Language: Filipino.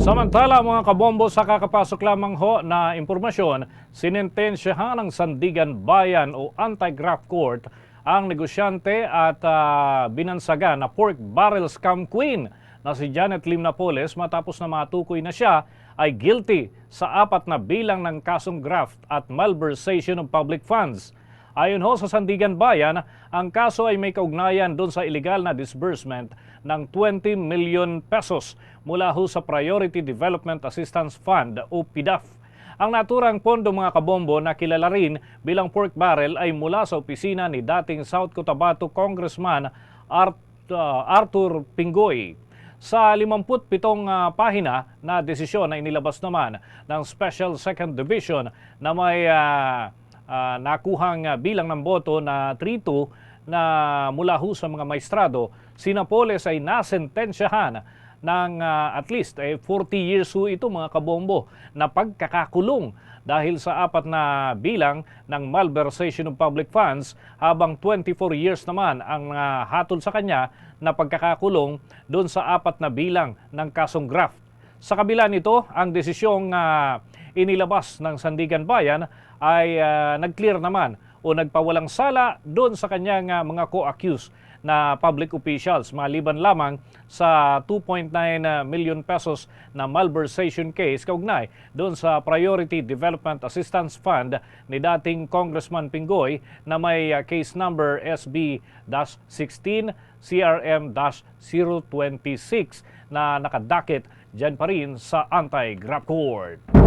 Samantala mga kabombo sa kakapasok lamang ho na impormasyon, sinintensyahan ng Sandigan Bayan o Anti-Graft Court ang negosyante at ah, binansaga na pork barrel scam queen na si Janet Lim Napoles matapos na matukoy na siya ay guilty sa apat na bilang ng kasong graft at malversation of public funds. Ayon ho sa Sandigan Bayan, ang kaso ay may kaugnayan doon sa illegal na disbursement ng 20 million pesos mula ho sa Priority Development Assistance Fund o PDAF. Ang naturang pondo mga kabombo na kilala rin bilang pork barrel ay mula sa opisina ni dating South Cotabato Congressman Art, uh, Arthur Pingoy. Sa 57 ah, pahina na desisyon na inilabas naman ng Special Second Division na may ah, ah, nakuhang bilang ng boto na 3-2 na mula ho sa mga maestrado, si Napoles ay nasentensyahan ng ah, at least eh, 40 years ho ito mga kabombo na pagkakakulong dahil sa apat na bilang ng malversation of public funds habang 24 years naman ang ah, hatol sa kanya na pagkakakulong doon sa apat na bilang ng kasong graft. Sa kabila nito, ang desisyong ah, inilabas ng Sandigan Bayan ay ah, nag-clear naman o nagpawalang sala doon sa kanyang ah, mga co-accused na public officials maliban lamang sa 2.9 million pesos na malversation case kaugnay doon sa Priority Development Assistance Fund ni dating Congressman Pingoy na may ah, case number SB-16 CRM-026 na nakadakit dyan pa rin sa Anti-Graft Court.